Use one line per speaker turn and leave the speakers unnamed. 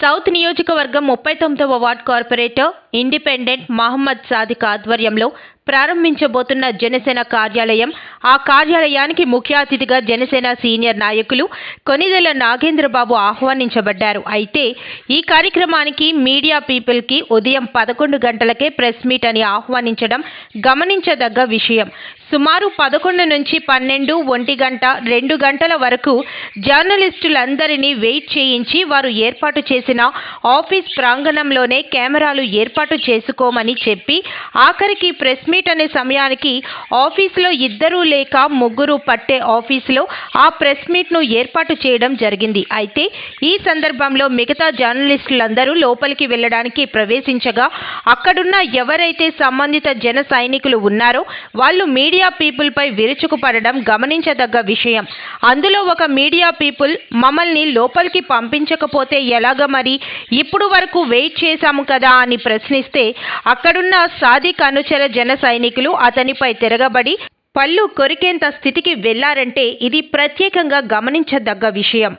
South నియోజకవర్గం ముప్పై తొమ్మిదవ ward corporator independent Mohammed Sadiq ఆధ్వర్యంలో ప్రారంభించబోతున్న జనసేన కార్యాలయం. ఆ కార్యాలయానికి ముఖ్య అతిథిగా జనసేన సీనియర్ నాయకులు కొనిదెల నాగేంద్రబాబు ఆహ్వానించబడ్డారు. అయితే ఈ కార్యక్రమానికి మీడియా పీపుల్కి ఉదయం పదకొండు గంటలకే ప్రెస్ మీట్ అని ఆహ్వానించడం గమనించదగ్గ విషయం. సుమారు పదకొండు నుంచి పన్నెండు ఒంటి గంట రెండు గంటల వరకు జర్నలిస్టులందరినీ వెయిట్ చేయించి వారు ఏర్పాటు చేసిన ఆఫీస్ ప్రాంగణంలోనే కెమెరాలు ఏర్పాటు చేసుకోమని చెప్పి ఆఖరికి ప్రెస్ మీట్ అనే సమయానికి ఆఫీసులో ఇద్దరు లేక ముగ్గురు పట్టే ఆఫీసులో ఆ ప్రెస్ మీట్ను ఏర్పాటు చేయడం జరిగింది. అయితే ఈ సందర్భంలో మిగతా జర్నలిస్టులందరూ లోపలికి వెళ్ళడానికి ప్రవేశించగా అక్కడున్న ఎవరైతే సంబంధిత జన సైనికులు ఉన్నారో వాళ్ళు మీడియా పీపుల్ పై విరుచుకుపడడం గమనించదగ్గ విషయం. అందులో ఒక మీడియా పీపుల్ మమ్మల్ని లోపలికి పంపించకపోతే ఎలాగ మరి? ఇప్పుడు వరకు వెయిట్ చేశాము కదా అని ప్రశ్నిస్తే అక్కడున్న సాదిక్ అనుచర జన సైనికులు అతనిపై తిరగబడి పళ్ళు కొరికేంత స్థితికి వెళ్ళారంటే ఇది ప్రత్యేకంగా గమనించదగ్గ విషయం.